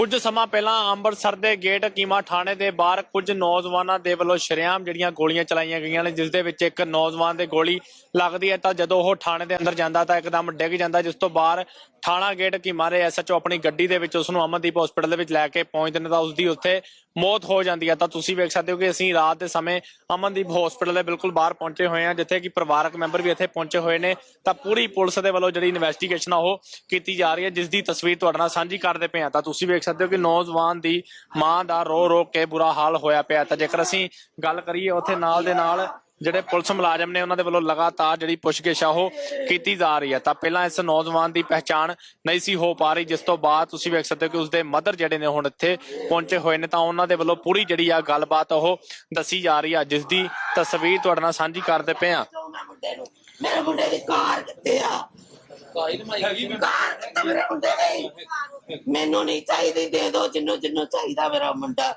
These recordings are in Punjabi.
ਕੁਝ ਸਮਾਂ ਪਹਿਲਾਂ ਅੰਮ੍ਰਿਤਸਰ ਦੇ ਗੇਟ ਕੀਮਾ ਥਾਣੇ ਦੇ ਬਾਹਰ ਕੁਝ ਨੌਜਵਾਨਾਂ ਦੇ ਵੱਲੋਂ ਸ਼ਰੇਆਮ ਜਿਹੜੀਆਂ ਗੋਲੀਆਂ ਚਲਾਈਆਂ ਗਈਆਂ ਨੇ, ਜਿਸ ਦੇ ਵਿੱਚ ਇੱਕ ਨੌਜਵਾਨ ਦੇ ਗੋਲੀ ਲੱਗਦੀ ਹੈ ਤਾਂ ਜਦੋਂ ਉਹ ਥਾਣੇ ਦੇ ਅੰਦਰ ਜਾਂਦਾ ਤਾਂ ਇੱਕਦਮ ਡਿੱਗ ਜਾਂਦਾ, ਜਿਸ ਤੋਂ ਬਾਹਰ ਥਾਣਾ ਗੇਟ ਕੀਮਾ ਦੇ ਐਸਐਚਓ ਆਪਣੀ ਗੱਡੀ ਦੇ ਵਿੱਚ ਉਸ ਨੂੰ ਅਮਨਦੀਪ ਹਸਪੀਟਲ ਦੇ ਵਿੱਚ ਲੈ ਕੇ ਪਹੁੰਚਦੇ ਨੇ, ਤਾਂ ਉਸ ਦੀ ਉੱਥੇ ਮੌਤ ਹੋ ਜਾਂਦੀ ਹੈ। ਤਾਂ ਤੁਸੀਂ ਵੇਖ ਸਕਦੇ ਹੋ ਕਿ ਅਸੀਂ ਰਾਤ ਦੇ ਸਮੇਂ ਅਮਨਦੀਪ ਹਸਪੀਟਲ ਦੇ ਬਿਲਕੁਲ ਬਾਹਰ ਪਹੁੰਚੇ ਹੋਏ ਹਾਂ, ਜਿੱਥੇ ਕਿ ਪਰਿਵਾਰਕ ਮੈਂਬਰ ਵੀ ਇੱਥੇ ਪਹੁੰਚੇ ਹੋਏ ਨੇ। ਤਾਂ ਪੂਰੀ ਪੁਲਿਸ ਦੇ ਵੱਲੋਂ ਜਿਹੜੀ ਇਨਵੈਸਟੀਗੇਸ਼ਨ ਆ, ਉਹ ਕੀਤੀ ਜਾ ਰਹੀ ਹੈ, ਜਿਸ ਦੀ ਤਸਵੀਰ ਤੁਹਾਡੇ ਨਾਲ ਸਾਂਝੀ ਕਰਦੇ ਪਏ ਹਾਂ। ਤਾਂ ਤੁਸੀਂ ਵੇਖ ਸਕਦੇ ਹੋ ਕਿ ਨੌਜਵਾਨ ਦੀ ਮਾਂ ਦਾ ਰੋ ਰੋ ਕੇ ਬੁਰਾ ਹਾਲ ਹੋਇਆ ਪਿਆ ਤਾਂ ਜੇਕਰ ਅਸੀਂ ਗੱਲ ਕਰੀਏ ਉੱਥੇ ਨਾਲ ਦੇ ਨਾਲ ਜਿਹੜੇ ਪੁਲਿਸ ਮੁਲਾਜ਼ਮ ਨੇ ਉਹਨਾਂ ਦੇ ਵੱਲੋਂ ਲਗਾਤਾਰ ਜਿਹੜੀ ਪੁੱਛਗਿੱਛ ਆ, ਉਹ ਕੀਤੀ ਜਾ ਰਹੀ ਹੈ ਤਾਂ ਪਹਿਲਾਂ ਇਸ ਨੌਜਵਾਨ ਦੀ ਪਹਿਚਾਣ ਨਹੀਂ ਸੀ ਹੋ ਪਾ ਰਹੀ, ਜਿਸ ਤੋਂ ਬਾਅਦ ਤੁਸੀਂ ਵੇਖ ਸਕਦੇ ਹੋ ਕਿ ਉਸਦੇ ਮਦਰ ਜਿਹੜੇ ਨੇ ਹੁਣ ਇੱਥੇ ਪਹੁੰਚੇ ਹੋਏ ਨੇ, ਤਾਂ ਉਹਨਾਂ ਦੇ ਵੱਲੋਂ ਪੂਰੀ ਜਿਹੜੀ ਆ ਗੱਲਬਾਤ ਉਹ ਦੱਸੀ ਜਾ ਰਹੀ ਆ, ਜਿਸ ਦੀ ਤਸਵੀਰ ਤੁਹਾਡੇ ਨਾਲ ਸਾਂਝੀ ਕਰਦੇ ਪਏ ਆ। ਮੈਂ ਮੁੰਡੇ ਨੂੰ, ਮੇਰੇ ਮੁੰਡੇ ਦੀ ਕਾਰ ਕਿੱਥੇ ਆ। ਮੇਰੇ ਮੁੰਡੇ ਦੀ ਮੈਨੂੰ ਨਹੀਂ ਚਾਹੀਦੀ ਦੇ ਦਿਓ ਜਿੰਨੂੰ ਜਿੰਨੂੰ ਚਾਹੀਦਾ ਮੇਰਾ ਮੁੰਡਾ।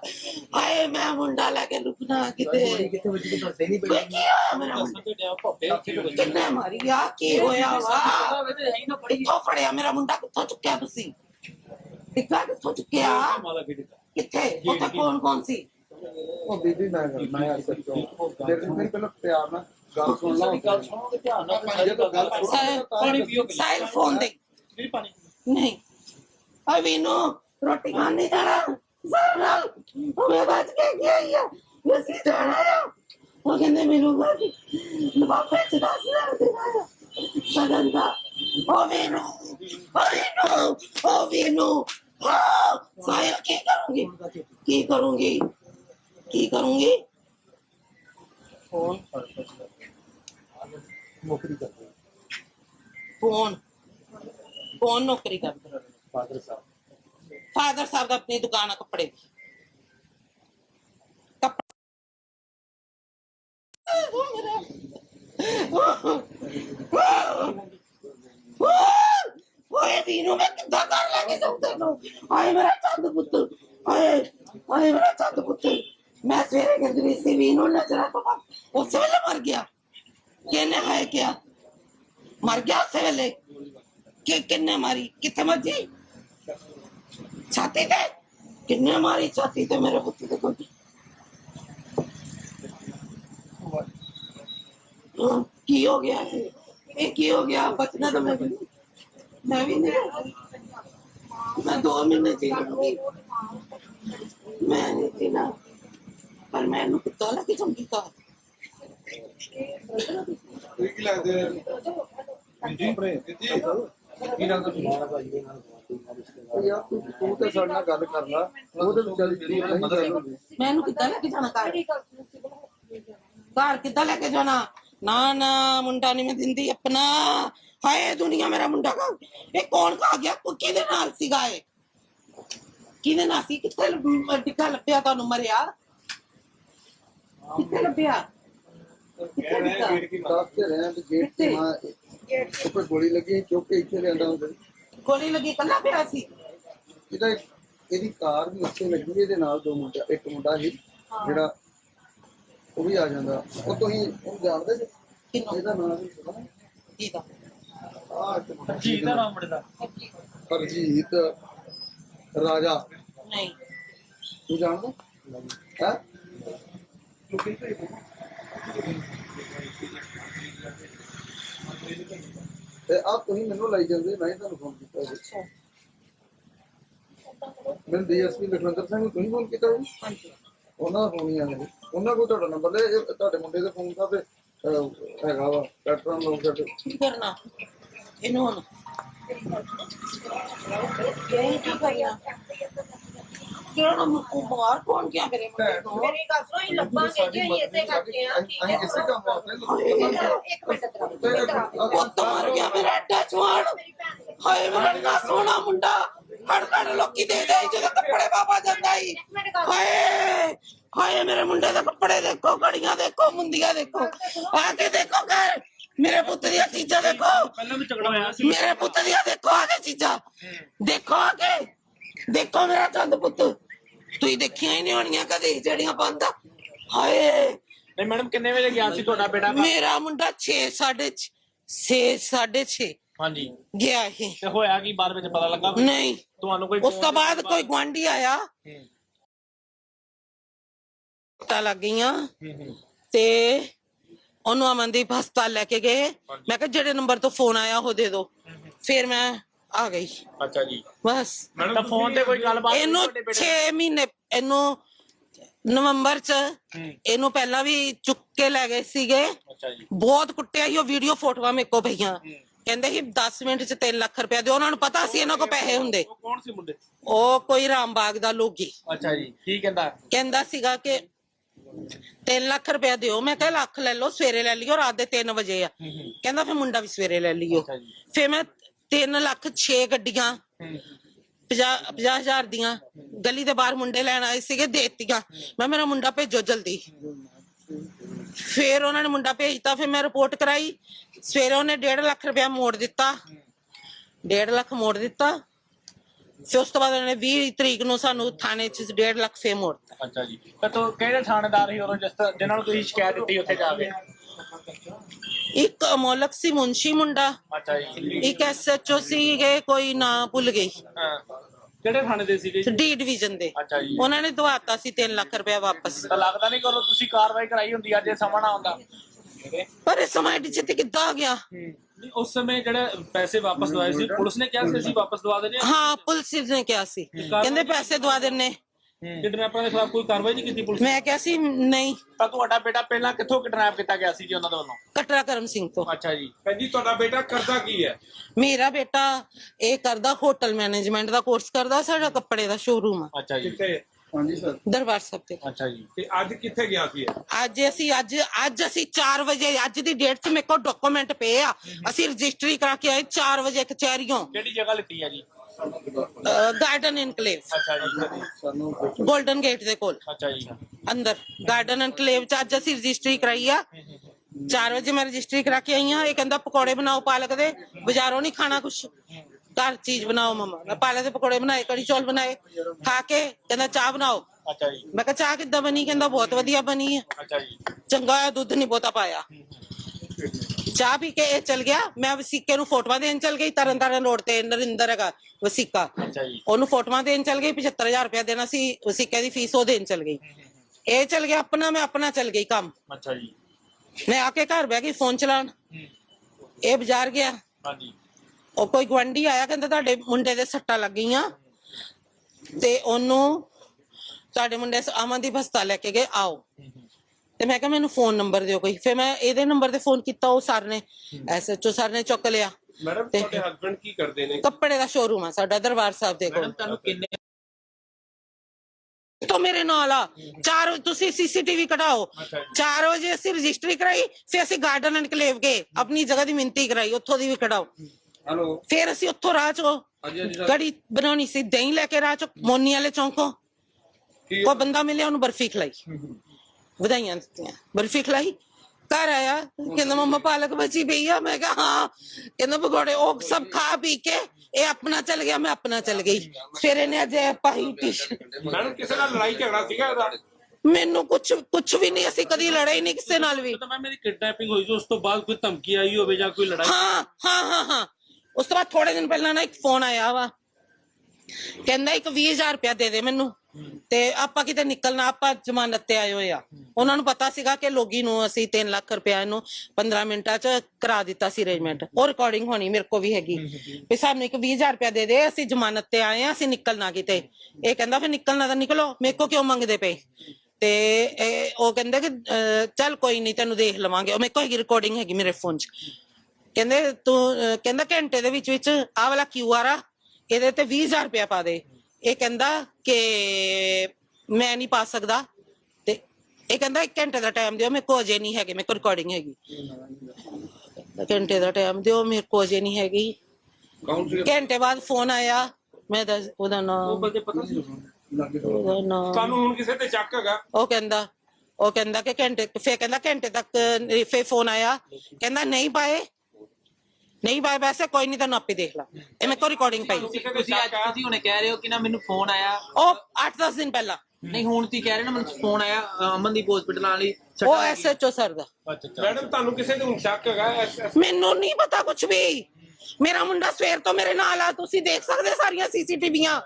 ਹਾਏ ਮੈਂ ਮੁੰਡਾ ਲੈ ਕੇ ਲੁਕਣਾ ਕਿਤੇ। ਵਜੇ ਕੀ ਹੋਇਆ ਮੇਰਾ ਮੁੰਡਾ? ਕਿੰਨੇ ਮਾਰੀ ਆ ਕੀ ਹੋਇਆ ਵਾ? ਕਿੱਥੋਂ ਫੜਿਆ ਮੇਰਾ ਮੁੰਡਾ? ਕਿੱਥੋਂ ਚੁੱਕਿਆ ਤੁਸੀਂ? ਟਿੱਕਾ ਕਿੱਥੋਂ ਚੁੱਕਿਆ? ਕਿੱਥੇ? ਉੱਥੇ ਕੌਣ ਕੌਣ ਸੀ? ਉਹ ਬੀਬੀ ਮੈਂ ਮੈਂ ਯਾਰ ਸੱਚੋ। ਤੇਰੇ ਨੂੰ ਪਹਿਲਾਂ ਪਿਆਰ ਨਾਲ ਗੱਲ ਸੁਣ ਲਾ ਗੱਲ ਸੁਣੋਗੇ ਧਿਆਨ ਨਾਲ ਜੇ ਤੂੰ ਗੱਲ ਸੁਣੋ ਸਾਈਲ ਫੋਨ ਦੇ। ਨਹੀਂ ਆ ਵੀਨੋ ਰੋਟੀ ਖਾਣ ਨਹੀਂ ਜਾਣਾ। ਸਾਈਲ ਨਾਲ ਉਹ ਮੈਂ ਬਾਤ ਕੇ ਗਿਆ ਯਾ ਅਸੀਂ ਜਾਣਾ ਆ। ਉਹ ਕਹਿੰਦੇ ਮੈਨੂੰ ਬਾਤ ਲਵਾਫੇ ਚ ਦੱਸ ਰਿਹਾ ਦੇਣਾ ਆ ਸਗਨ ਦਾ। ਉਹ ਵੀਨੋ ਉਹ ਵੀਨੋ ਉਹ ਵੀਨੋ ਹਾਂ ਸਾਈਲ ਕੀ ਕਰੂੰਗੀ? ਕੀ ਕਰੂੰਗੀ? ਕੀ ਕਰੂੰਗੀ? ਫੋਨ ਨੌਕਰੀ ਕਰਦੇ ਕੌਣ ਕੌਣ ਨੌਕਰੀ ਕਰਦਾ ਫਾਦਰ ਸਾਹਿਬ ਫਾਦਰ ਸਾਹਿਬ ਦਾ ਆਪਣੀ ਦੁਕਾਨ ਆ ਕੱਪੜੇ ਦੀ ਕੱਪੜੇ ਓਏ ਦੀਨੂ ਮੈਂ ਕਿੱਦਾਂ ਕਰ ਲੈ ਕੇ ਜਾਉਂ ਤੈਨੂੰ ਆਏ ਮੇਰਾ ਚੰਦ ਪੁੱਤ ਆਏ ਆਏ ਮੇਰਾ ਚੰਦ ਪੁੱਤ ਮੈਂ ਸਵੇਰੇ ਕਹਿੰਦੀ ਸੀ ਵੀਨੂ ਨਜ਼ਰਾਂ ਤੋਂ ਬਾਅਦ ਉਸੇ ਵੇਲੇ ਮਰ ਗਿਆ ਕਿਹਨੇ ਹੈ ਕਿਆ ਮਰ ਗਿਆ ਉਸੇ ਵੇਲੇ? ਕਿ ਕਿੰਨੇ ਮਾਰੀ? ਕਿੱਥੇ ਮਰਜ਼ੀ ਛਾਤੀ ਤੇ? ਕਿੰਨੇ ਮਾਰੀ ਛਾਤੀ ਤੇ ਮੇਰੇ ਪੁੱਤੀ ਦੇ ਕੋਲ? ਕੀ ਹੋ ਗਿਆ ਇਹ? ਕੀ ਹੋ ਗਿਆ? ਬਚਨਾ ਤਾਂ ਮੈਂ ਮੈਂ ਵੀ ਨਹੀਂ ਮੈਂ ਦੋ ਮਹੀਨੇ ਜੀ ਲੂੰਗੀ ਮੈਂ ਨਹੀਂ ਜੀਣਾ। ਪਰ ਮੈਨੂੰ ਕਿੱਦਾਂ ਲੱਗੀ ਚੰਗੀ ਤਾਂ ਤੁਸੀਂ ਕੀ ਲੱਗਦੇ ਜੀ ਆਪਣੇ ਜੀ ਕੀ ਨਾਲ ਯਾਰ ਤੂੰ ਤੇ ਸਾਡੇ ਨਾਲ ਗੱਲ ਕਰ ਲਾ ਉਹਦੇ ਵਿਚਾਰੀ ਜਿਹੜੀ ਮਦਰ ਮੈਨੂੰ ਕਿੱਦਾਂ ਲੈ ਕੇ ਜਾਣਾ ਘਰ? ਘਰ ਕਿੱਦਾਂ ਲੈ ਕੇ ਜਾਣਾ? ਨਾ ਨਾ, ਮੁੰਡਾ ਨਹੀਂ ਮੈਂ ਦਿੰਦੀ ਆਪਣਾ। ਹਾਏ, ਦੁਨੀਆ ਮੇਰਾ ਮੁੰਡਾ ਕਾ। ਇਹ ਕੌਣ ਖਾ ਗਿਆ? ਕੋ ਕਿਹਦੇ ਨਾਲ ਸੀਗਾ ਇਹ? ਕਿਹਦੇ ਨਾਲ ਸੀ? ਕਿੱਥੇ ਲੱਭ- ਟਿੱਕਾ ਲੱਭਿਆ ਤੁਹਾਨੂੰ ਮਰਿਆ? ਕਿੱਥੇ ਲੱਭਿਆ? ਦੱਸ ਕੇ ਰਹੇ ਕਿ ਗੇਟ ਤੇ ਮਾਂ ਉੱਪਰ ਗੋਲੀ ਲੱਗੀ ਚੁੱਕ ਕੇ ਇੱਥੇ ਲਿਆਂਦਾ ਹੁੰਦਾ ਸੀ। ਗੋਲੀ ਲੱਗੀ ਕੱਲਾ ਪਿਆ ਸੀ। ਇਹਦਾ ਇਹਦੀ ਕਾਰ ਵੀ ਉੱਥੇ ਲੱਗੀ ਇਹਦੇ ਨਾਲ ਦੋ ਮੁੰਡਾ ਇੱਕ ਮੁੰਡਾ ਸੀ ਜਿਹੜਾ ਉਹ ਵੀ ਆ ਜਾਂਦਾ। ਉਹ ਤੁਸੀਂ ਉਹ ਜਾਣਦੇ ਜੀ? ਕਿੰਨੋਂ? ਇਹਦਾ ਨਾਮ ਵੀ ਸੁਣਾ ਕੀ ਦਾ ਆ ਜੀ ਦਾ ਨਾਮ ਬੜਦਾ ਹਰਜੀਤ ਰਾਜਾ। ਨਹੀਂ। ਤੂੰ ਜਾਣਦਾ? ਹੈ? ਤੇ ਆਪ ਤੁਸੀਂ ਮੈਨੂੰ ਲਾਈ ਜਾਂਦੇ ਮੈਂ ਹੀ ਤੁਹਾਨੂੰ ਫੋਨ ਕੀਤਾ ਜੀ ਮੈਨੂੰ ਡੀਐਸਪੀ ਲਖਵਿੰਦਰ ਸਿੰਘ ਨੂੰ ਤੁਸੀਂ ਫੋਨ ਕੀਤਾ ਜੀ ਹਾਂਜੀ। ਉਹਨਾਂ ਦਾ ਫੋਨ ਹੀ ਆ ਗਿਆ ਉਹਨਾਂ ਕੋਲ ਤੁਹਾਡਾ ਨੰਬਰ ਲੈ ਇਹ ਤੁਹਾਡੇ ਮੁੰਡੇ ਦਾ ਫੋਨ ਤਾਂ ਤੇ ਅਹ, ਹੈਗਾ ਵਾ ਪੈਟਰਨ ਲੋਕ ਸਾਡੇ। ਕੀ ਕਰਨਾ? ਇਹਨੂੰ ਹੁਣ। ਇਹ ਕੀ ਕਰਨਾ ਕਿਹੜਾ ਮੁੱਕੂ? ਮਾਰ ਕੌਣ ਕਿਆ ਕਰੇ ਮੁੰਡੇ ਨੂੰ ਮੇਰੀ ਗੱਲ ਸੁਣੋ ਹੀ ਲੱਭਾਂਗੇ ਜੀ ਅਸੀਂ ਇਸੇ ਕਰਕੇ ਆ ਅਸੀਂ ਅਸੀਂ ਇਸੇ ਕੰਮ ਵਾਸਤੇ ਇੱਕ ਮਿੰਟ ਤਰਾ ਪੁੱਤ ਮਰ ਗਿਆ ਮੇਰਾ ਐਡਾ ਜਵਾਨ। ਹਾਏ ਮੇਰਾ ਇੰਨਾ ਸੋਹਣਾ ਮੁੰਡਾ। ਖੜ ਖੜ ਲੋਕੀ ਦੇ ਦੇ ਜਦੋਂ ਕੱਪੜੇ ਪਾਪਾ ਜਾਂਦਾ ਹੀ ਹਾਏ ਹਾਏ ਮੇਰੇ ਮੁੰਡੇ ਦੇ ਕੱਪੜੇ ਦੇਖੋ ਘੜੀਆਂ ਦੇਖੋ ਮੁੰਦੀਆਂ ਦੇਖੋ। ਆ ਕੇ ਦੇਖੋ ਘਰ। ਮੇਰੇ ਪੁੱਤ ਦੀਆਂ ਚੀਜ਼ਾਂ ਦੇਖੋ। ਪਹਿਲਾਂ ਵੀ ਝਗੜਾ ਹੋਇਆ ਸੀ। ਮੇਰੇ ਪੁੱਤ ਦੀਆਂ ਦੇਖੋ ਆ ਕੇ ਚੀਜ਼ਾਂ। ਦੇਖੋ ਆ ਕੇ। ਦੇਖੋ ਮੇਰਾ ਚੰਦ ਪੁੱਤ। ਤੁਸੀਂ ਦੇਖੀਆਂ ਹੀ ਨਹੀਂ ਹੋਣੀਆਂ ਕਦੇ ਜਿਹੜੀਆਂ ਬੰਦ ਹਾਏ। ਨਹੀਂ ਮੈਡਮ ਕਿੰਨੇ ਵਜੇ ਗਿਆ ਸੀ ਤੁਹਾਡਾ ਬੇਟਾ? ਮੇਰਾ ਮੁੰਡਾ 6 6:30 6 6:30 ਹਾਂਜੀ। ਗਿਆ ਇਹ ਤੇ ਹੋਇਆ ਕੀ? ਬਾਅਦ ਵਿੱਚ ਪਤਾ ਲੱਗਾ ਨਹੀਂ। ਤੁਹਾਨੂੰ ਕੋਈ ਉਸ ਤੋਂ ਬਾਅਦ ਕੋਈ ਗੁਆਂਢੀ ਆਇਆ। ਹੂੰ, ਤਾਂ ਲੱਗ ਗਈਆਂ। ਤੇ ਉਹਨੂੰ ਅਮਨਦੀਪ ਹਸਪਤਾਲ ਲੈ ਕੇ ਗਏ। ਮੈਂ ਕਿਹਾ ਜਿਹੜੇ ਨੰਬਰ ਤੋਂ ਫੋਨ ਆਇਆ ਉਹ ਦੇ ਦਿਓ। ਫਿਰ ਮੈਂ ਆ ਗਈ। ਅੱਛਾ ਜੀ। ਬਸ। ਤਾਂ ਫੋਨ ਤੇ ਕੋਈ ਗੱਲਬਾਤ ਇਹਨੂੰ ਤੁਹਾਡੇ ਬੇਟੇ 6 ਮਹੀਨੇ ਇਹਨੂੰ ਨਵੰਬਰ ਚ ਇਹਨੂੰ ਪਹਿਲਾਂ ਵੀ ਚੁੱਕ ਕੇ ਲੈ ਗਏ ਸੀਗੇ। ਅੱਛਾ ਜੀ। ਬਹੁਤ ਕੁੱਟਿਆ ਸੀ ਉਹ ਵੀਡੀਓ ਫੋਟੋਆਂ ਮੇਰੇ ਕੋ ਪਈਆਂ। ਕਹਿੰਦੇ ਸੀ 10 ਮਿੰਟ ਚ 3 ਲੱਖ ਰੁਪਏ ਦਿਓ ਉਹਨਾਂ ਨੂੰ ਪਤਾ ਸੀ ਇਹਨਾਂ ਕੋ ਪੈਸੇ ਹੁੰਦੇ। ਉਹ ਕੌਣ ਸੀ ਮੁੰਡੇ? ਉਹ ਕੋਈ ਰਾਮਬਾਗ ਦਾ ਲੋਗੀ ਅੱਛਾ ਜੀ ਕੀ ਕਹਿੰਦਾ? ਕਹਿੰਦਾ ਸੀਗਾ ਕਿ 3 ਲੱਖ ਰੁਪਏ ਦਿਓ। ਮੈਂ ਕਿਹਾ ਲੱਖ ਲੈ ਲਓ ਸਵੇਰੇ ਲੈ ਲਿਓ ਰਾਤ ਦੇ 3 ਵਜੇ ਆ। ਕਹਿੰਦਾ ਫਿਰ ਮੁੰਡਾ ਵੀ ਸਵੇਰੇ ਲੈ ਲਿਓ। ਫਿਰ ਮੈਂ 3 ਲੱਖ 6 ਗੱਡੀਆਂ ਹੂੰ, 50 ਦੀਆਂ ਗਲੀ ਦੇ ਬਾਹਰ ਮੁੰਡੇ ਲੈਣ ਆਏ ਸੀਗੇ ਦੇਤੀਆਂ। ਮੈਂ ਮੇਰਾ ਮੁੰਡਾ ਭੇਜੋ ਜਲਦੀ। ਫਿਰ ਉਹਨਾਂ ਨੇ ਮੁੰਡਾ ਭੇਜਤਾ ਫਿਰ ਮੈਂ ਰਿਪੋਰਟ ਕਰਾਈ। ਸਵੇਰੇ ਉਹਨੇ 1.5 ਲੱਖ ਰੁਪਇਆ ਮੋੜ ਦਿੱਤਾ। 1.5 ਲੱਖ ਮੋੜ ਦਿੱਤਾ। ਫਿਰ ਉਸ ਤੋਂ ਬਾਅਦ ਉਹਨੇ 20 ਤਰੀਕ ਨੂੰ ਸਾਨੂੰ ਥਾਣੇ 'ਚ 1.5 ਲੱਖ ਫੇਰ ਮੋੜਤਾ ਅੱਛਾ ਜੀ। ਤਾਂ ਤੂੰ ਕਿਹੜੇ ਥਾਣੇਦਾਰ ਸੀ ਉਦੋਂ ਜਿਸ ਤਰ੍ਹਾਂ- ਨੂੰ ਤੁਸੀਂ ਸ਼ਿਕਾਇਤ ਦਿੱਤੀ ਉੱਥੇ ਜਾ ਕੇ? ਇੱਕ ਅਮੋਲਕ ਸੀ ਮੁੰਸ਼ੀ ਮੁੰਡਾ। ਅੱਛਾ ਜੀ। ਇੱਕ ਐਸਐਚਓ ਸੀਗੇ ਕੋਈ ਨਾਂ ਭੁੱਲ ਗਈ। ਹਾਂ। ਕਿਹੜੇ ਥਾਣੇ ਦੇ ਸੀਗੇ ਡੀ ਡਿਵੀਜ਼ਨ ਦੇ। ਅੱਛਾ ਜੀ। ਉਹਨਾਂ ਨੇ ਦਵਾਤਾ ਸੀ 3 ਲੱਖ ਰੁਪਇਆ ਵਾਪਸ। ਤਾਂ ਲੱਗਦਾ ਨਹੀਂ ਕਰੋ ਤੁਸੀਂ ਕਾਰਵਾਈ ਕਰਾਈ ਹੁੰਦੀ ਅੱਜ ਇਹ ਸਮਾਂ ਨਾ ਆਉਂਦਾ। ਪਰ ਇਸ ਸਮੇਂ ਡੀ ਤੇ ਕਿੱਦਾਂ ਆ ਗਿਆ? ਨਹੀਂ, ਉਸ ਸਮੇਂ ਜਿਹੜੇ ਪੈਸੇ ਵਾਪਸ ਦਵਾਏ ਸੀ ਪੁਲਿਸ ਨੇ ਕਿਹਾ ਸੀ ਅਸੀਂ ਵਾਪਸ ਦਵਾ ਦੇਣੇ ਹਾਂ? ਪੁਲਿਸ ਨੇ ਕਿਹਾ ਸੀ। ਕਹਿੰਦੇ ਪੈਸੇ ਦਵਾ ਦਿੰਨੇ ਕਿਡਨੈਪਰਾਂ ਦੇ ਖਿਲਾਫ ਕੋਈ ਕਾਰਵਾਈ ਨਹੀਂ ਕੀਤੀ ਪੁਲਿਸ ਨੇ? ਮੈਂ ਕਿਹਾ ਸੀ ਨਹੀਂ। ਤਾਂ ਤੁਹਾਡਾ ਬੇਟਾ ਪਹਿਲਾਂ ਕਿੱਥੋਂ ਕਿਡਨੈਪ ਕੀਤਾ ਗਿਆ ਸੀ ਜੀ ਉਹਨਾਂ ਦੇ ਵੱਲੋਂ? ਕਟਰਾ ਕਰਮ ਸਿੰਘ ਤੋਂ। ਅੱਛਾ ਜੀ। ਜੀ ਤੁਹਾਡਾ ਬੇਟਾ ਕਰਦਾ ਕੀ ਹੈ? ਮੇਰਾ ਬੇਟਾ ਇਹ ਕਰਦਾ ਹੋਟਲ ਮੈਨੇਜਮੈਂਟ ਦਾ ਕੋਰਸ ਕਰਦਾ ਸਾਡਾ ਕੱਪੜੇ ਦਾ ਸ਼ੋਰੂਮ ਆ। ਅੱਛਾ ਜੀ। ਕਿੱਥੇ? ਹਾਂਜੀ ਸਰ। ਦਰਬਾਰ ਸਾਹਿਬ ਤੇ। ਅੱਛਾ ਜੀ। ਤੇ ਅੱਜ ਕਿੱਥੇ ਗਿਆ ਸੀ ਇਹ? ਅੱਜ ਅਸੀਂ ਅੱਜ ਅੱਜ ਅਸੀਂ 4 ਵਜੇ ਅੱਜ ਦੀ ਡੇਟ 'ਚ ਮੇਰੇ ਕੋਲ ਡਾਕੂਮੈਂਟ ਪਏ ਆ। ਅਸੀਂ ਰਜਿਸਟਰੀ ਕਰਾ ਕੇ ਆਏ 4 ਵਜੇ ਕਚਹਿਰੀਓਂ। ਕਿਹੜੀ ਜਗ੍ਹਾ ਲਿੱਤੀ ਆ ਜੀ? ਗਾਰਡਨ ਇਨਕਲੇਵ ਅੱਛਾ ਜੀ ਸਾਨੂੰ 골ਡਨ ਗੇਟ ਦੇ ਕੋਲ। ਅੱਛਾ ਜੀ। ਅੰਦਰ। ਗਾਰਡਨ ਇਨਕਲੇਵ 'ਚ ਅੱਜ ਅਸੀਂ ਰਜਿਸਟਰੀ ਕਰਾਈ ਆ। 4 ਵਜੇ ਮੈਂ ਰਜਿਸਟਰੀ ਕਰਾ ਕੇ ਆਈ ਆ। ਇਹ ਕਹਿੰਦਾ ਪਕੌੜੇ ਬਣਾਓ ਪਾਲਕ ਦੇ। ਬਾਜ਼ਾਰੋਂ ਨਹੀਂ ਖਾਣਾ ਕੁਛ। ਘਰ ਚੀਜ਼ ਬਣਾਓ ਮਮਾ। ਮੈਂ ਪਾਲਕ ਦੇ ਪਕੌੜੇ ਬਣਾਏ ਕੜੀ ਚੌਲ ਬਣਾਏ। ਖਾ ਕੇ ਕਹਿੰਦਾ ਚਾਹ ਬਣਾਓ। ਅੱਛਾ ਜੀ। ਮੈਂ ਕਿਹਾ ਚਾਹ ਕਿੱਦਾਂ ਬਣੀ? ਕਹਿੰਦਾ ਬਹੁਤ ਵਧੀਆ ਬਣੀ ਹੈ ਅੱਛਾ ਜੀ। ਚੰਗਾ ਹੋਇਆ ਦੁੱਧ ਨਹੀਂ ਬਹੁਤਾ ਪਾਇਆ। ਚਾਹ ਪੀ ਕੇ ਇਹ ਚਲ ਗਿਆ। ਮੈਂ ਵਸੀਕੇ ਨੂੰ ਫੋਟੋਆਂ ਦੇਣ ਚਲ ਗਈ ਤਰਨ ਤਾਰਨ ਰੋਡ ਤੇ ਨਰਿੰਦਰ ਹੈਗਾ ਵਸੀਕਾ। ਅੱਛਾ ਜੀ। ਉਹਨੂੰ ਫੋਟੋਆਂ ਦੇਣ ਚਲ ਗਈ 75000 ਰੁਪਇਆ ਦੇਣਾ ਸੀ ਵਸੀਕੇ ਦੀ ਫੀਸ ਉਹ ਦੇਣ ਚਲ ਗਈ। ਇਹ ਚਲ ਗਿਆ ਆਪਣਾ ਮੈਂ ਆਪਣਾ ਚਲ ਗਈ ਕੰਮ। ਅੱਛਾ ਜੀ। ਮੈਂ ਆ ਕੇ ਘਰ ਬਹਿ ਗਈ ਫੋਨ ਚਲਾਣ ਇਹ ਬਾਜ਼ਾਰ ਗਿਆ। ਹਾਂਜੀ। ਉਹ ਕੋਈ ਗਵੰਡੀ ਆਇਆ ਕਹਿੰਦਾ ਤੁਹਾਡੇ ਮੁੰਡੇ ਦੇ ਸੱਟਾਂ ਲੱਗ ਗਈਆਂ ਤੇ ਉਹਨੂੰ ਤੁਹਾਡੇ ਮੁੰਡੇ ਸ- ਅਮਨਦੀਪ ਹਸਪਤਾਲ ਲੈ ਕੇ ਗਏ ਆਓ। ਤੇ ਮੈਂ ਕਿਹਾ ਮੈਨੂੰ ਫੋਨ ਨੰਬਰ ਦਿਓ ਕੋਈ। ਫਿਰ ਮੈਂ ਇਹਦੇ ਨੰਬਰ ਤੇ ਫੋਨ ਕੀਤਾ ਉਹ ਸਰ ਨੇ ਐਸਐਚਓ ਸਰ ਨੇ ਚੁੱਕ ਲਿਆ। ਮੈਡਮ ਤੇ- ਤੁਹਾਡੇ ਹਸਬੰਡ ਕੀ ਕਰਦੇ ਨੇ? ਕੱਪੜੇ ਦਾ ਸ਼ੋਰੂਮ ਆ ਸਾਡਾ ਦਰਬਾਰ ਸਾਹਿਬ ਦੇ ਕੋਲ। ਤੁਹਾਨੂੰ ਕਿੰਨੇ ਤੋਂ ਮੇਰੇ ਨਾਲ ਆ। ਚਾਰ ਤੁਸੀਂ ਸੀਸੀਟੀਵੀ ਕਢਾਓ। 4 ਵਜੇ ਅਸੀਂ ਰਜਿਸਟਰੀ ਕਰਾਈ ਫਿਰ ਅਸੀਂ ਗਾਰਡਨ ਐਨਕਲੇਵ ਗਏ। ਆਪਣੀ ਜਗ੍ਹਾ ਦੀ ਮਿੰਤੀ ਕਰਾਈ ਉੱਥੋਂ ਦੀ ਵੀ ਕਢਾਓ। ਹਲੋ। ਫਿਰ ਅਸੀਂ ਉੱਥੋਂ ਰਾਹ ਚੋਂ ਹਾਂਜੀ ਹਾਂਜੀ ਸਰ। ਕੜੀ ਬਣਾਉਣੀ ਸੀ ਦਹੀਂ ਲੈ ਕੇ ਰਾਹ ਚੋਂ ਮੋਨੀ ਵਾਲੇ ਚੌਂਕੋਂ। ਕੀ ਕੋਈ ਬੰਦਾ ਮਿਲਿਆ ਉਹਨੂੰ ਬਰਫੀ ਖਲਾਈ। ਵਧਾਈਆਂ ਦਿੱਤੀਆਂ। ਬਰਫੀ ਖਲਾਈ ਘਰ ਆਇਆ ਕਹਿੰਦਾ ਮੰਮਾ ਪਾਲਕ ਬਚੀ ਪਈ ਆ। ਮੈਂ ਕਿਹਾ ਹਾਂ। ਕਹਿੰਦਾ ਪਕੌੜੇ ਉਹ ਸਭ ਖਾ ਪੀ ਕੇ ਇਹ ਆਪਣਾ ਚਲ ਗਿਆ ਮੈਂ ਆਪਣਾ ਚਲ ਗਈ। ਫਿਰ ਇਹਨੇ ਅੱਜ ਇਹ ਪਾਈ ਟੀ-ਸ਼ਰਟ ਮੈਡਮ ਕਿਸੇ ਨਾਲ ਲੜਾਈ ਝਗੜਾ ਸੀਗਾ ਇਹਦਾ? ਮੈਨੂੰ ਕੁਝ ਕੁਝ ਵੀ ਨਹੀਂ ਅਸੀਂ ਕਦੀ ਲੜੇ ਹੀ ਨਹੀਂ ਕਿਸੇ ਨਾਲ ਵੀ। ਤਾਂ ਮੈਂ ਮੇਰੀ ਕਿਡਨੈਪਿੰਗ ਹੋਈ ਸੀ ਉਸ ਤੋਂ ਬਾਅਦ ਕੋਈ ਧਮਕੀ ਆਈ ਹੋਵੇ ਜਾਂ ਕੋਈ ਲੜਾਈ? ਹਾਂ ਹਾਂ ਹਾਂ ਹਾਂ। ਉਸ ਤੋਂ ਬਾਅਦ ਥੋੜੇ ਦਿਨ ਪਹਿਲਾਂ ਨਾ ਇੱਕ ਫੋਨ ਆਇਆ ਵਾ। ਕਹਿੰਦਾ ਇੱਕ 20000 ਰੁਪਇਆ ਦੇ ਦੇ ਮੈਨੂੰ। ਤੇ ਆਪਾਂ ਕਿਤੇ ਨਿਕਲਣਾ ਆਪਾਂ ਜ਼ਮਾਨਤ ਤੇ ਆਏ ਹੋਏ ਆ। ਉਹਨਾਂ ਨੂੰ ਪਤਾ ਸੀਗਾ ਕਿ ਲੋਗੀ ਨੂੰ ਅਸੀਂ 3 ਲੱਖ ਰੁਪਇਆ ਇਹਨੂੰ 15 ਮਿੰਟਾਂ ਚ ਕਰਾ ਦਿੱਤਾ ਸੀ ਅਰੇਂਜਮੈਂਟ ਉਹ ਰਿਕਾਰਡਿੰਗ ਹੋਣੀ ਮੇਰੇ ਕੋ ਵੀ ਹੈਗੀ। ਵੀ ਸਾਨੂੰ ਇੱਕ 20000 ਰੁਪਇਆ ਦੇ ਦੇ ਅਸੀਂ ਜ਼ਮਾਨਤ ਤੇ ਆਏ ਆ ਅਸੀਂ ਨਿਕਲਣਾ ਕਿਤੇ। ਇਹ ਕਹਿੰਦਾ ਫਿਰ ਨਿਕਲਣਾ ਤਾਂ ਨਿਕਲੋ ਮੇਰੇ ਕੋ ਕਿਉਂ ਮੰਗਦੇ ਪਏ? ਤੇ ਇਹ ਉਹ ਕਹਿੰਦੇ ਕਿ ਅਹ, ਚੱਲ ਕੋਈ ਨਹੀਂ ਤੈਨੂੰ ਦੇਖ ਲਵਾਂਗੇ। ਉਹ ਮੇਰੇ ਕੋਲ ਹੈਗੀ ਰਿਕਾਰਡਿੰਗ ਹੈਗੀ ਮੇਰੇ ਫੋਨ 'ਚ। ਕਹਿੰਦੇ ਤੂੰ ਅਹ, ਕਹਿੰਦਾ ਘੰਟੇ ਦੇ ਵਿੱਚ ਵਿੱਚ ਆਹ ਵਾਲਾ ਕਿਊ ਆਰ ਆ ਇਹਦੇ ਤੇ 20000 ਰੁਪਇਆ ਪਾ ਦੇ। ਇਹ ਕਹਿੰਦਾ ਕਿ ਮੈਂ ਨਹੀਂ ਪਾ ਸਕਦਾ ਤੇ ਇਹ ਕਹਿੰਦਾ ਇੱਕ ਘੰਟੇ ਦਾ ਟਾਈਮ ਦਿਓ ਮੇਰੇ ਕੋਲ ਅਜੇ ਨਹੀਂ ਹੈਗੇ ਮੇਰੇ ਕੋਲ ਰਿਕਾਰਡਿੰਗ ਹੈਗੀ। ਘੰਟੇ ਦਾ ਟਾਈਮ ਦਿਓ ਮੇਰੇ ਕੋਲ ਅਜੇ ਨਹੀਂ ਹੈਗੀ। ਕੌਣ ਸੀ? ਘੰਟੇ ਬਾਅਦ ਫੋਨ ਆਇਆ ਮੈਂ ਦੱਸ ਉਹਦਾ ਉਹ ਨਾਮ ਬੰਦੇ ਪਤਾ ਸੀ ਉਹਦਾ ਨਾਮ ਤੁਹਾਨੂੰ ਹੁਣ ਕਿਸੇ ਤੇ ਚੱਕ ਹੈਗਾ? ਉਹ ਕਹਿੰਦਾ ਉਹ ਕਹਿੰਦਾ ਕਿ ਘੰਟੇ ਫੇਰ ਕਹਿੰਦਾ ਘੰਟੇ ਤੱਕ ਫੇਰ ਫੋਨ ਆਇਆ। ਕਹਿੰਦਾ ਨਹੀਂ ਪਾਏ। ਨਹੀਂ ਪਾਏ ਵੈਸੇ ਕੋਈ ਨਹੀਂ ਤੈਨੂੰ ਆਪੇ ਦੇਖ ਲਾ। ਇਹ ਮੇਰੇ ਕੋਲ ਰਿਕਾਰਡਿੰਗ ਪਈ। ਤੁਸੀਂ ਅੱਜ ਤੁਸੀਂ ਹੁਣੇ ਕਹਿ ਰਹੇ ਹੋ ਕਿ ਨਾ ਮੈਨੂੰ ਫੋਨ ਆਇਆ। ਉਹ 8-10 ਦਿਨ ਪਹਿਲਾਂ। ਨਹੀਂ ਹੁਣ ਤੁਸੀਂ ਕਹਿ ਰਹੇ ਨਾ ਮੈਨੂੰ ਫੋਨ ਆਇਆ ਅਮਨਦੀਪ ਹਸਪੀਟਲ ਵਾਲੀ ਉਹ ਐਸਐਚਓ ਸਰ ਦਾ। ਮੈਡਮ ਤੁਹਾਨੂੰ ਕਿਸੇ ਤੇ ਹੁਣ ਸ਼ੱਕ ਹੈਗਾ? ਮੈਨੂੰ ਨਹੀਂ ਪਤਾ ਕੁਝ ਵੀ। ਮੇਰਾ ਮੁੰਡਾ ਸਵੇਰ ਤੋਂ ਮੇਰੇ ਨਾਲ ਆ ਤੁਸੀਂ ਦੇਖ ਸਕਦੇ ਸਾਰੀਆਂ ਸੀਸੀਟੀਵੀਆਂ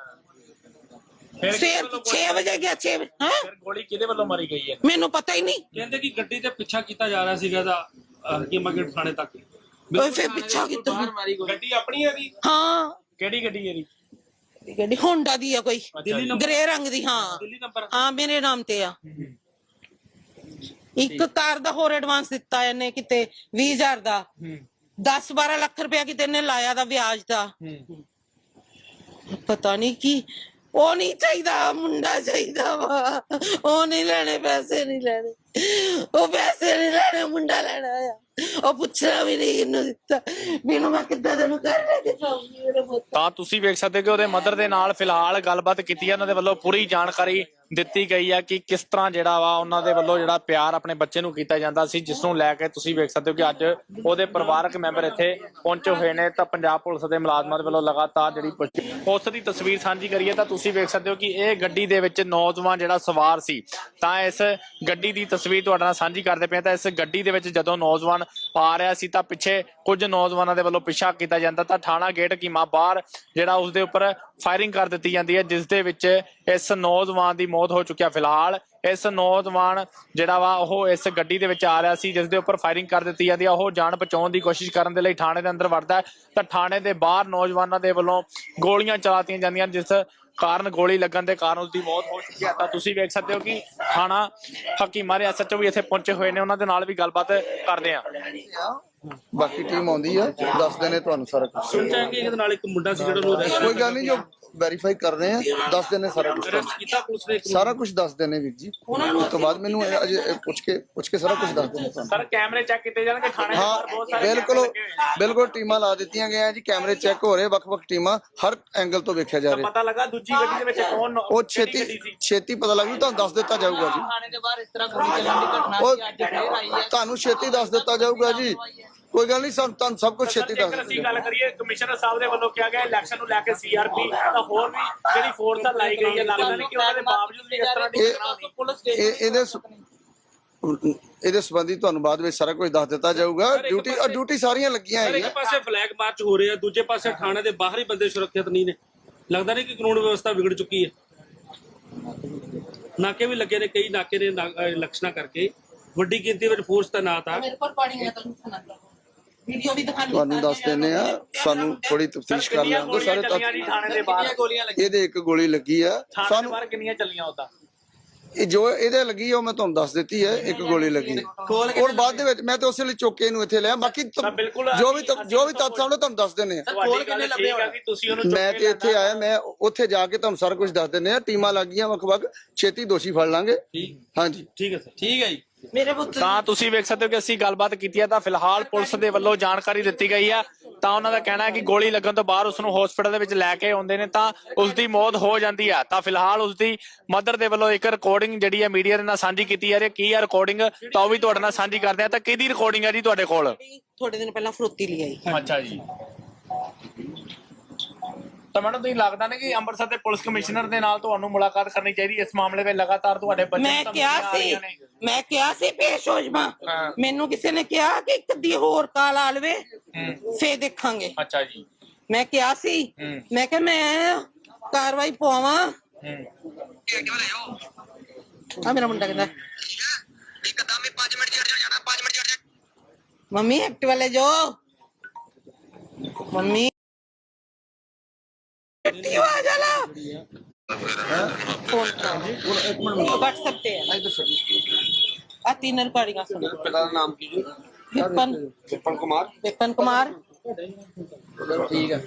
ਫਿਰ ਸਵੇਰ 6 ਵਜੇ ਗਿਆ 6 ਹੈ? ਫਿਰ ਗੋਲੀ ਕਿਹਦੇ ਵੱਲੋਂ ਮਾਰੀ ਗਈ ਹੈ? ਮੈਨੂੰ ਪਤਾ ਹੀ ਨਹੀਂ। ਕਹਿੰਦੇ ਕਿ ਗੱਡੀ ਤੇ ਪਿੱਛਾ ਕੀਤਾ ਜਾ ਰਿਹਾ ਸੀਗਾ ਦਾ ਹਕੀਮਾ ਗੇਟ ਥਾਣੇ ਤੱਕ। ਓਏ ਫਿਰ ਪਿੱਛਾ ਕੀਤਾ ਗੱਡੀ ਆਪਣੀ ਹੈਗੀ ਹਾਂ। ਕਿਹੜੀ ਗੱਡੀ ਹੈ ਜੀ ਗੱਡੀ ਹੋਂਡਾ ਦੀ ਆ ਕੋਈ। ਦਿੱਲੀ ਨੰਬਰ ਗ੍ਰੇ ਰੰਗ ਦੀ ਹਾਂ। ਦਿੱਲੀ ਨੰਬਰ? ਹਾਂ ਮੇਰੇ ਨਾਮ ਤੇ ਆ। ਇੱਕ ਕਾਰ ਦਾ ਹੋਰ ਐਡਵਾਂਸ ਦਿੱਤਾ ਇਹਨੇ ਕਿਤੇ 20000 ਦਾ। 10 12 ਲੱਖ ਰੁਪਇਆ ਕਿਤੇ ਇਹਨੇ ਲਾਇਆ ਦਾ ਵਿਆਜ ਦਾ। ਪਤਾ ਨਹੀਂ ਕੀ। ਉਹ ਨਹੀਂ ਚਾਹੀਦਾ ਮੁੰਡਾ ਚਾਹੀਦਾ ਵਾ। ਉਹ ਨਹੀਂ ਲੈਣੇ ਪੈਸੇ ਨਹੀਂ ਲੈਣੇ। ਉਹ ਪੈਸੇ ਨਹੀਂ ਲੈਣੇ, ਮੁੰਡਾ ਲੈਣਾ ਆ ਉਹ ਪੁੱਛਣਾ ਵੀ ਨਹੀਂ, ਇਹਨੂੰ ਦਿੱਤਾ। ਮੈਨੂੰ ਮੈਂ ਕਿੱਦਾਂ ਤੈਨੂੰ ਕਰ ਲੈ ਕੇ ਜਾਊਂਗੀ ਮੇਰੇ ਪੁੱਤ? ਤਾਂ ਤੁਸੀਂ ਵੇਖ ਸਕਦੇ ਹੋ ਕਿ ਉਹਦੇ ਮਦਰ ਦੇ ਨਾਲ ਫਿਲਹਾਲ ਗੱਲਬਾਤ ਕੀਤੀ ਹੈ ਉਹਨਾਂ ਦੇ ਵੱਲੋਂ ਪੂਰੀ ਜਾਣਕਾਰੀ ਦਿੱਤੀ ਗਈ ਹੈ ਕਿ ਕਿਸ ਤਰ੍ਹਾਂ ਜਿਹੜਾ ਵਾ ਉਹਨਾਂ ਦੇ ਵੱਲੋਂ ਜਿਹੜਾ ਪਿਆਰ ਆਪਣੇ ਬੱਚੇ ਨੂੰ ਕੀਤਾ ਜਾਂਦਾ ਸੀ, ਜਿਸ ਨੂੰ ਲੈ ਕੇ ਤੁਸੀਂ ਵੇਖ ਸਕਦੇ ਹੋ ਕਿ ਅੱਜ ਉਹਦੇ ਪਰਿਵਾਰਕ ਮੈਂਬਰ ਇੱਥੇ ਪਹੁੰਚੇ ਹੋਏ ਨੇ, ਤਾਂ ਪੰਜਾਬ ਪੁਲਿਸ ਦੇ ਮੁਲਾਜ਼ਮਾਂ ਦੇ ਵੱਲੋਂ ਲਗਾਤਾਰ ਜਿਹੜੀ ਪੁੱਛ- ਉਸ ਦੀ ਤਸਵੀਰ ਸਾਂਝੀ ਕਰੀਏ ਤਾਂ ਤੁਸੀਂ ਵੇਖ ਸਕਦੇ ਹੋ ਕਿ ਇਹ ਗੱਡੀ ਦੇ ਵਿੱਚ ਨੌਜਵਾਨ ਜਿਹੜਾ ਸਵਾਰ ਸੀ, ਤਾਂ ਇਸ ਗੱਡੀ ਦੀ ਤਸਵੀਰ ਤੁਹਾਡੇ ਨਾਲ ਸਾਂਝੀ ਕਰਦੇ ਪਏ ਤਾਂ ਇਸ ਗੱਡੀ ਦੇ ਵਿੱਚ ਜਦੋਂ ਨੌਜਵਾਨ ਆ ਰਿਹਾ ਸੀ, ਤਾਂ ਪਿੱਛੇ ਕੁਝ ਨੌਜਵਾਨਾਂ ਦੇ ਵੱਲੋਂ ਪਿੱਛਾ ਕੀਤਾ ਜਾਂਦਾ। ਤਾਂ ਥਾਣਾ ਗੇਟ ਕੀਮਾ ਬਾਹਰ ਜਿਹੜਾ ਉਸ ਦੇ ਉੱਪਰ ਫਾਇਰਿੰਗ ਕਰ ਦਿੱਤੀ ਜਾਂਦੀ ਹੈ, ਜਿਸ ਦੇ ਵਿੱਚ ਇਸ ਨੌਜਵਾਨ ਦੀ ਮੌਤ ਹੋ ਚੁੱਕੀ ਹੈ ਫਿਲਹਾਲ। ਇਸ ਨੌਜਵਾਨ ਜਿਹੜਾ ਵਾ, ਉਹ ਇਸ ਗੱਡੀ ਦੇ ਵਿੱਚ ਆ ਰਿਹਾ ਸੀ, ਜਿਸ ਦੇ ਉੱਪਰ ਫਾਇਰਿੰਗ ਕਰ ਦਿੱਤੀ ਜਾਂਦੀ ਹੈ। ਉਹ ਜਾਨ ਬਚਾਉਣ ਦੀ ਕੋਸ਼ਿਸ਼ ਕਰਨ ਦੇ ਲਈ ਥਾਣੇ ਦੇ ਅੰਦਰ ਵੜਦਾ ਹੈ। ਤਾਂ ਥਾਣੇ ਦੇ ਬਾਹਰ ਨੌਜਵਾਨਾਂ ਦੇ ਵੱਲੋਂ ਗੋਲੀਆਂ ਚਲਾਤੀਆਂ ਜਾਂਦੀਆਂ ਜਿਸ ਕਾਰਨ ਗੋਲੀ ਲੱਗਣ ਦੇ ਕਾਰਨ ਉਸ ਦੀ ਮੌਤ ਹੋ ਚੁੱਕੀ ਹੈ। ਤਾਂ ਤੁਸੀਂ ਵੇਖ ਸਕਦੇ ਹੋ ਕਿ ਥਾਣਾ ਹਕੀਮਾਰੇ ਐਸਐਚਓ ਵੀ ਇੱਥੇ ਪਹੁੰਚੇ ਹੋਏ ਨੇ। ਉਹਨਾਂ ਦੇ ਨਾਲ ਵੀ ਗੱਲਬਾਤ ਕਰਦੇ ਆ ਬਾਕੀ ਟੀਮ ਆਉਂਦੀ ਆ। ਦੱਸਦੇ ਨੇ ਤੁਹਾਨੂੰ ਸਾਰਾ ਕੁਝ ਸੁਣਚਾ ਕਿ ਇਹਦੇ ਨਾਲ ਇੱਕ ਮੁੰਡਾ ਸੀ ਜਿਹੜਾ ਨੂੰ ਕੋਈ ਗੱਲ ਨਹੀਂ ਜੋ ਵੈਰੀਫਾਈ ਕਰ ਰਹੇ ਆ ਦੱਸਦੇ ਨੇ ਸਾਰਾ ਕੁਝ ਕੀਤਾ ਪੁਲਿਸ ਨੇ ਇੱਕ ਨੂੰ। ਸਾਰਾ ਕੁਝ ਦੱਸਦੇ ਨੇ ਵੀਰ ਜੀ। ਉਸ ਤੋਂ ਬਾਅਦ ਮੈਨੂੰ ਇਹ ਅਜੇ ਪੁੱਛ ਕੇ ਪੁੱਛ ਕੇ ਸਾਰਾ ਕੁਝ ਦੱਸਦੇ ਨੇ ਸਰ ਕੈਮਰੇ ਚੈੱਕ ਕੀਤੇ ਜਾਣਗੇ ਥਾਣੇ ਦੇ ਬਾਹਰ ਬਹੁਤ ਹਾਂ ਸਾਰੇ ਬਿਲਕੁਲ। ਬਿਲਕੁਲ ਟੀਮਾਂ ਲਾ ਦਿੱਤੀਆਂ ਗਈਆਂ ਜੀ ਕੈਮਰੇ ਚੈੱਕ ਹੋ ਰਹੇ ਵੱਖ-ਵੱਖ ਟੀਮਾਂ ਹਰ ਐਂਗਲ ਤੋਂ ਵੇਖਿਆ ਜਾ ਰਿਹਾ। ਪਤਾ ਲੱਗਾ ਦੂਜੀ ਗੱਡੀ ਦੇ ਵਿੱਚ ਕੌਣ ਉਹ ਛੇਤੀ? ਛੇਤੀ ਪਤਾ ਲੱਗ ਜੂ ਤੁਹਾਨੂੰ ਦੱਸ ਦਿੱਤਾ ਜਾਊਗਾ ਜੀ। ਥਾਣੇ ਦੇ ਬਾਹਰ ਇਸ ਤਰ੍ਹਾਂ ਗੋਲੀ ਚੱਲਣ ਦੀ ਘਟਨਾ ਅੱਜ ਫੇਰ ਆਈ ਹੈ। ਤੁਹਾਨੂੰ ਛੇਤੀ ਦੱਸ ਦਿੱਤਾ ਜਾਊਗਾ ਜੀ। ਕੋਈ ਗੱਲ ਨਹੀਂ ਸਾਨੂੰ ਤੁਹਾਨੂੰ ਸਭ ਕੁਝ ਛੇਤੀ ਦੱਸ ਅਸੀਂ ਗੱਲ ਕਰੀਏ ਕਮਿਸ਼ਨਰ ਸਾਹਿਬ ਦੇ ਵੱਲੋਂ ਕਿਹਾ ਗਿਆ ਇਲੈਕਸ਼ਨ ਨੂੰ ਲੈ ਕੇ ਸੀਆਰਪੀ ਤਾਂ ਹੋਰ ਵੀ ਜਿਹੜੀ ਫੋਰਸ ਆ ਲਾਈ ਗਈ ਹੈ ਲੱਗਦਾ ਨਹੀਂ ਕਿ ਉਹਨਾਂ ਦੇ ਬਾਵਜੂਦ ਵੀ ਇਸ ਤਰ੍ਹਾਂ ਦੀ ਪੁਲਿਸ ਇਹ ਇਹਦੇ ਇਹਦੇ ਸੰਬੰਧੀ ਤੁਹਾਨੂੰ ਬਾਅਦ ਵਿੱਚ ਸਾਰਾ ਕੁਝ ਦੱਸ ਦਿੱਤਾ ਜਾਊਗਾ। ਡਿਊਟੀ ਡਿਊਟੀ ਸਾਰੀਆਂ ਲੱਗੀਆਂ ਸਰ ਇੱਕ ਹੈਗੀਆਂ। ਪਾਸੇ ਫਲੈਗ ਮਾਰਚ ਹੋ ਰਿਹਾ ਦੂਜੇ ਪਾਸੇ ਥਾਣੇ ਦੇ ਬਾਹਰ ਹੀ ਬੰਦੇ ਸੁਰੱਖਿਅਤ ਨਹੀਂ ਨੇ। ਲੱਗਦਾ ਨਹੀਂ ਕਿ ਕਾਨੂੰਨ ਵਿਵਸਥਾ ਵਿਗੜ ਚੁੱਕੀ ਹੈ। ਨਾਕੇ ਵੀ ਲੱਗੇ ਨੇ ਕਈ ਨਾਕੇ ਨੇ ਇਲੈਕਸ਼ਨਾਂ ਕਰਕੇ। ਵੱਡੀ ਗਿਣਤੀ ਵਿੱਚ ਫੋਰਸ ਤੈਨਾਤ ਆ। ਮੇਰੇ ਕੋਲ ਪਾਣੀ ਹੈ ਤੁਹਾਨੂੰ ਸੁਣਾ। ਵੀਡੀਓ ਵੀ ਦਿਖਾਣੀ ਤੁਹਾਨੂੰ ਦੱਸ ਦਿੰਦੇ ਆ ਸਾਨੂੰ ਥੋੜੀ ਤਫਤੀਸ਼ ਕਰ ਦਿਓ ਸਾਰੇ ਥਾਣੇ ਦੇ ਬਾਹਰ? ਗੋਲੀਆਂ ਲੱਗੀਆਂ? ਇਹਦੇ ਇੱਕ ਗੋਲੀ ਲੱਗੀ ਆ। ਸਾਨੂੰ ਬਾਹਰ ਕਿੰਨੀਆਂ ਚੱਲੀਆਂ ਉਦਾਂ ਇਹ ਜੋ ਇਹਦੇ ਲੱਗੀ ਉਹ ਮੈਂ ਤੁਹਾਨੂੰ ਦੱਸ ਦਿੱਤੀ ਹੈ ਇੱਕ ਗੋਲੀ ਲੱਗੀ। ਔਰ ਬਾਅਦ ਦੇ ਵਿੱਚ ਮੈਂ ਤਾਂ ਉਸੇ ਲਈ ਚੁੱਕ ਇਹਨੂੰ ਇੱਥੇ ਲਿਆ। ਬਾਕੀ ਜੋ ਵੀ ਜੋ ਵੀ ਤੱਥ ਸਾਹਮਣੇ ਤੁਹਾਨੂੰ ਦੱਸ ਦਿੰਦੇ ਆ। ਮੈਂ ਤੇ ਇੱਥੇ ਆਇਆ ਮੈਂ ਉੱਥੇ ਜਾ ਕੇ ਤੁਹਾਨੂੰ ਸਾਰਾ ਕੁਝ ਦੱਸ ਦਿੰਦੇ ਆ। ਟੀਮਾਂ ਲੱਗੀਆਂ ਵੱਖ-ਵੱਖ। ਛੇਤੀ ਦੋਸ਼ੀ ਫੜ ਲਾਂਗੇ। ਹਾਂਜੀ। ਠੀਕ ਹੈ ਸਰ। ਠੀਕ ਹੈ ਜੀ। ਮੇਰੇ ਪੁੱਤ ਤਾਂ ਤੁਸੀਂ ਵੇਖ ਸਕਦੇ ਹੋ ਕਿ ਅਸੀਂ ਗੱਲਬਾਤ ਕੀਤੀ ਹੈ ਤਾਂ ਫਿਲਹਾਲ ਪੁਲਿਸ ਦੇ ਵੱਲੋਂ ਜਾਣਕਾਰੀ ਦਿੱਤੀ ਗਈ ਆ ਤਾਂ ਉਹਨਾਂ ਦਾ ਕਹਿਣਾ ਹੈ ਕਿ ਗੋਲੀ ਲੱਗਣ ਤੋਂ ਬਾਅਦ ਉਸ ਨੂੰ ਹਸਪੀਟਲ ਦੇ ਵਿੱਚ ਲੈ ਕੇ ਆਉਂਦੇ ਨੇ ਤਾਂ ਉਸ ਦੀ ਮੌਤ ਹੋ ਜਾਂਦੀ ਆ ਤਾਂ ਫਿਲਹਾਲ ਉਸ ਦੀ ਮਦਰ ਦੇ ਵੱਲੋਂ ਇੱਕ ਰਿਕਾਰਡਿੰਗ ਜਿਹੜੀ ਹੈ ਮੀਡੀਆ ਦੇ ਨਾਲ ਸਾਂਝੀ ਕੀਤੀ ਜਾ ਰਹੀ ਹੈ। ਕੀ ਆ ਰਿਕਾਰਡਿੰਗ ਤਾਂ ਉਹ ਵੀ ਤੁਹਾਡੇ ਨਾਲ ਸਾਂਝੀ ਕਰਦੇ ਆ ਤਾਂ ਕਿਹਦੀ ਰਿਕਾਰਡਿੰਗ ਹੈ ਜੀ ਤੁਹਾਡੇ ਕੋਲ? ਥੋੜੇ ਦਿਨ ਪਹਿਲਾਂ ਫਰੋਤੀ ਲਈ ਆਈ। ਅੱਛਾ ਜੀ। ਤਾਂ ਮੈਨੂੰ ਤੁਸੀਂ ਲੱਗਦਾ ਨਾ ਕਿ ਅੰਮ੍ਰਿਤਸਰ ਦੇ ਪੁਲਿਸ ਕਮਿਸ਼ਨਰ ਦੇ ਨਾਲ ਤੁਹਾਨੂੰ ਮੁਲਾਕਾਤ ਕਰਨੀ ਚਾਹੀਦੀ ਇਸ ਮਾਮਲੇ ਵਿੱਚ ਲਗਾਤਾਰ ਤੁਹਾਡੇ ਬੱਚੇ ਮੈਂ ਕਿਹਾ ਆ ਸੀ ਰਹੀਆਂ ਨੇ। ਮੈਂ ਕਿਹਾ ਸੀ ਪੇਸ਼ ਹੋ ਜਾਵਾਂ ਹਾਂ। ਮੈਨੂੰ ਕਿਸੇ ਨੇ ਕਿਹਾ ਕਿ ਇੱਕ ਦੀ ਹੋਰ ਕਾਲ ਆ ਲਵੇ ਹੂੰ। ਫੇਰ ਦੇਖਾਂਗੇ ਅੱਛਾ ਜੀ ਮੈਂ ਕਿਹਾ ਸੀ ਹੂੰ। ਮੈਂ ਕਿਹਾ ਮੈਂ ਕਾਰਵਾਈ ਪਵਾਵਾਂ ਹੂੰ ਆ ਮੇਰਾ ਮੁੰਡਾ ਕਹਿੰਦਾ ਮੰਮੀ ਐਕਟਿਵ ਵਾਲੇ ਜੋ ਮੰਮੀ ਐਕਟਿਵ ਆ ਜਾਲਾ ਫੋਨ ਇੱਕ ਮਿੰਟ WhatsApp ਤੇ ਹੈ ਇੱਧਰ ਆ ਤਿੰਨ ਰਿਕਾਰਡਿੰਗਾਂ ਸੁਣੋ। ਪਿਤਾ ਦਾ ਨਾਮ ਕੀ ਜੀ? ਵਿਪਨ। ਵਿਪਨ ਕੁਮਾਰ? ਵਿਪਨ ਕੁਮਾਰ। ਠੀਕ ਹੈ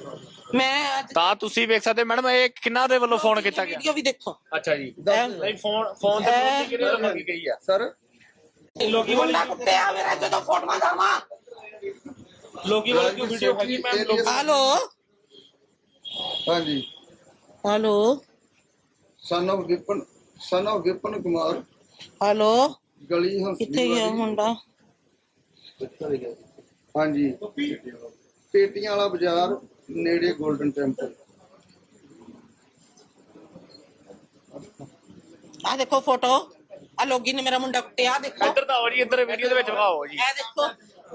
ਮੈਂ ਅੱਜ ਤਾਂ ਤੁਸੀਂ ਵੇਖ ਸਕਦੇ ਹੋ ਮੈਡਮ ਇਹ ਕਿੰਨਾ ਦੇ ਵੱਲੋਂ ਫੋਨ ਕੀਤਾ ਗਿਆ? ਵੀਡੀਓ ਵੀ ਦੇਖੋ। ਅੱਛਾ ਜੀ। ਇਹ- ਨਹੀਂ ਫੋਨ ਫੋਨ ਤੇ ਇਹ- ਕਿਹਦੇ ਵੱਲੋਂ ਮੰਗੀ ਗਈ ਆ? ਸਰ? ਲੋਕੀ ਵਾਲੀ ਮੁੰਡਾ ਕੁੱਤਿਆ ਮੇਰਾ ਜਦੋਂ ਫੋਟੋ ਦਵਾਂ ਲੋਕੀ ਵਾਲੀ ਕੋਈ ਵੀਡੀਓ ਹੈਗੀ ਮੈਮ ਲੋਕ ਹੈਲੋ? ਹਾਂਜੀ। Hello. Son of Vipan son Vipan Kumar. Hello. ਗਲੀ ਹੰਸ ਕਿੱਥੇ ਗਿਆ ਮੁੰਡਾ? ਹਾਂਜੀ। ਪੇਟੀਆਂ ਵਾਲਾ ਬਾਜ਼ਾਰ ਨੇੜੇ 골ਡਨ ਟੈਂਪਲ ਆ ਦੇਖੋ ਫੋਟੋ। ਆ ਲੋਗੀ ਨੇ ਮੇਰਾ ਮੁੰਡਾ ਕੁੱਟਿਆ ਆਹ ਦੇਖੋ। ਇੱਧਰ ਤਾਂ ਆਓ ਜੀ ਇੱਧਰ ਵੀਡੀਓ ਦੇ ਵਿੱਚ ਵਿਖਾਓ ਜੀ। ਇਹ ਦੇਖੋ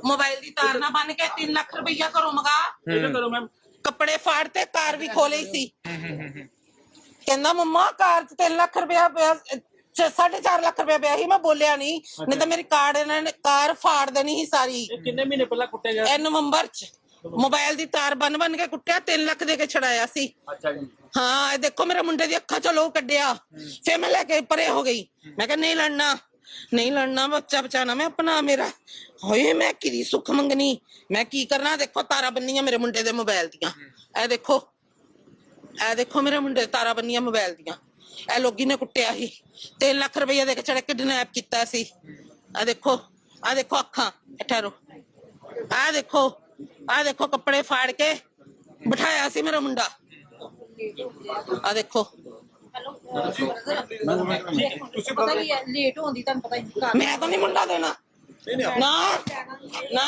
ਮੋਬਾਈਲ ਦੀ ਤਾਰ ਨਾ ਬੰਨ ਕੇ 3 ਲੱਖ ਰੁਪਈਆ ਘਰੋਂ ਮਗਾ। ਇਹਨੂੰ ਕਰੋ ਮੈਮ ਕੱਪੜੇ ਫਾੜ ਤੇ ਕਾਰ ਵੀ ਖੋਲੇ ਸੀ। ਕਹਿੰਦਾ ਮੰਮਾ ਕਾਰ 'ਚ 3 ਲੱਖ ਰੁਪਇਆ ਪਿਆ 4.5 ਲੱਖ ਰੁਪਇਆ ਪਿਆ ਸੀ ਮੈਂ ਬੋਲਿਆ ਨਹੀਂ ਨਹੀਂ ਤਾਂ ਮੇਰੀ ਕਾਰ ਇਹਨਾਂ ਨੇ ਕਾਰ ਫਾੜ ਦੇਣੀ ਸੀ ਸਾਰੀ। ਇਹ ਕਿੰਨੇ ਮਹੀਨੇ ਪਹਿਲਾਂ ਕੁੱਟਿਆ ਗਿਆ ਇਹ ਨਵੰਬਰ 'ਚ। ਮੋਬਾਈਲ ਦੀ ਤਾਰ ਬੰਨ ਬੰਨ ਕੇ ਕੁੱਟਿਆ 3 ਲੱਖ ਦੇ ਕੇ ਛੜਾਇਆ ਸੀ। ਅੱਛਾ ਜੀ। ਹਾਂ ਇਹ ਦੇਖੋ ਮੇਰੇ ਮੁੰਡੇ ਦੀ ਅੱਖਾਂ ਚੋਂ ਲੋ ਕੱਢਿਆ। ਫਿਰ ਮੈਂ ਲੈ ਕੇ ਪਰੇ ਹੋ ਗਈ। ਮੈਂ ਕਿਹਾ ਨਹੀਂ ਲੜਨਾ। ਨਹੀਂ ਲੜਨਾ ਬੱਚਾ ਬਚਾਣਾ ਮੈਂ ਆਪਣਾ ਮੇਰਾ। ਹੋਏ ਮੈਂ ਕਿਦੀ ਸੁੱਖ ਮੰਗਣੀ? ਮੈਂ ਕੀ ਕਰਨਾ? ਦੇਖੋ ਤਾਰਾ ਬੰਨੀਆਂ ਮੇਰੇ ਮੁੰਡੇ ਦੇ ਮੋਬਾਈਲ ਦੀਆਂ। ਇਹ ਦੇਖੋ ਇਹ ਦੇਖੋ ਮੇਰੇ ਮੁੰਡੇ ਤਾਰਾ ਬੰਨੀਆਂ ਮੋਬਾਈਲ ਦੀਆਂ। ਇਹ ਲੋਗੀ ਨੇ ਕੁੱਟਿਆ ਸੀ। 3 ਲੱਖ ਰੁਪਏ ਦੇ ਕੇ ਚੜੇ ਕਿਡਨੈਪ ਕੀਤਾ ਸੀ। ਇਹ ਦੇਖੋ ਆ ਦੇਖੋ ਅੱਖਾਂ ਠਹਿਰੋ। ਆ ਦੇਖੋ ਆ ਦੇਖੋ ਕੱਪੜੇ ਫਾੜ ਕੇ ਬਿਠਾਇਆ ਸੀ ਮੇਰਾ ਮੁੰਡਾ। ਆ ਦੇਖੋ। ਤੁਸੀਂ ਪਤਾ ਕੀ ਹੈ ਲੇਟ ਹੁੰਦੀ ਤੁਹਾਨੂੰ ਪਤਾ ਹੀ ਘਰ ਮੈਂ ਤਾਂ ਨਹੀਂ ਮੁੰਡਾ ਦੇਣਾ। ਨਾ ਨਾ।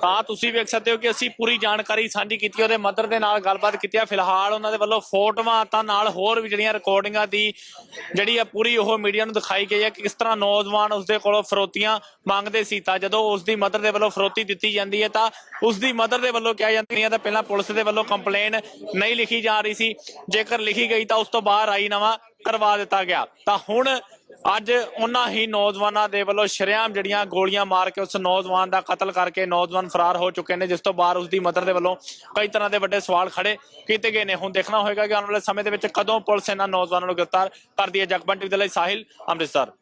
ਤਾਂ ਤੁਸੀਂ ਵੇਖ ਸਕਦੇ ਹੋ ਕਿ ਅਸੀਂ ਪੂਰੀ ਜਾਣਕਾਰੀ ਸਾਂਝੀ ਕੀਤੀ, ਉਹਦੇ ਮਦਰ ਦੇ ਨਾਲ ਗੱਲਬਾਤ ਕੀਤੀ ਆ। ਫਿਲਹਾਲ ਉਹਨਾਂ ਦੇ ਵੱਲੋਂ ਫੋਟੋਆਂ ਤਾਂ ਨਾਲ ਹੋਰ ਵੀ ਜਿਹੜੀਆਂ ਰਿਕਾਰਡਿੰਗਾਂ ਦੀ ਜਿਹੜੀ ਆ ਪੂਰੀ ਉਹ ਮੀਡੀਆ ਨੂੰ ਦਿਖਾਈ ਗਈ ਹੈ ਕਿ ਕਿਸ ਤਰ੍ਹਾਂ ਨੌਜਵਾਨ ਉਸਦੇ ਕੋਲੋਂ ਫਰੋਤੀਆਂ ਮੰਗਦੇ ਸੀ। ਤਾਂ ਜਦੋਂ ਉਸ ਦੀ ਮਦਰ ਦੇ ਵੱਲੋਂ ਫਰੋਤੀ ਦਿੱਤੀ ਜਾਂਦੀ ਹੈ, ਤਾਂ ਉਸ ਦੀ ਮਦਰ ਦੇ ਵੱਲੋਂ ਕਿਹਾ ਜਾਂਦੀ ਹੈ ਤਾਂ ਪਹਿਲਾਂ ਪੁਲਿਸ ਦੇ ਵੱਲੋਂ ਕੰਪਲੇਨ ਨਹੀਂ ਲਿਖੀ ਜਾ ਰਹੀ ਸੀ। ਜੇਕਰ ਲਿਖੀ ਗਈ ਤਾਂ ਉਸ ਤੋਂ ਬਾਹਰ ਆਈ ਨਵਾਂ ਕਰਵਾ ਦਿੱਤਾ ਗਿਆ। ਤਾਂ ਹੁਣ ਅੱਜ ਉਹਨਾਂ ਹੀ ਨੌਜਵਾਨਾਂ ਦੇ ਵੱਲੋਂ ਸ਼ਰੇਆਮ ਜਿਹੜੀਆਂ ਗੋਲੀਆਂ ਮਾਰ ਕੇ ਉਸ ਨੌਜਵਾਨ ਦਾ ਕਤਲ ਕਰਕੇ ਨੌਜਵਾਨ ਫਰਾਰ ਹੋ ਚੁੱਕੇ ਨੇ, ਜਿਸ ਤੋਂ ਬਾਅਦ ਉਸ ਦੀ ਮਦਰ ਦੇ ਵੱਲੋਂ ਕਈ ਤਰ੍ਹਾਂ ਦੇ ਵੱਡੇ ਸਵਾਲ ਖੜੇ ਕੀਤੇ ਗਏ ਨੇ। ਹੁਣ ਦੇਖਣਾ ਹੋਏਗਾ ਕਿ ਆਉਣ ਵਾਲੇ ਸਮੇਂ ਦੇ ਵਿੱਚ ਕਦੋਂ ਪੁਲਿਸ ਇਹਨਾਂ ਨੌਜਵਾਨਾਂ ਨੂੰ ਗ੍ਰਿਫਤਾਰ ਕਰਦੀ ਹੈ। ਜਗਬੰਟੀ ਦੇ ਲਈ ਸਾਹਿਲ, ਅੰਮ੍ਰਿਤਸਰ।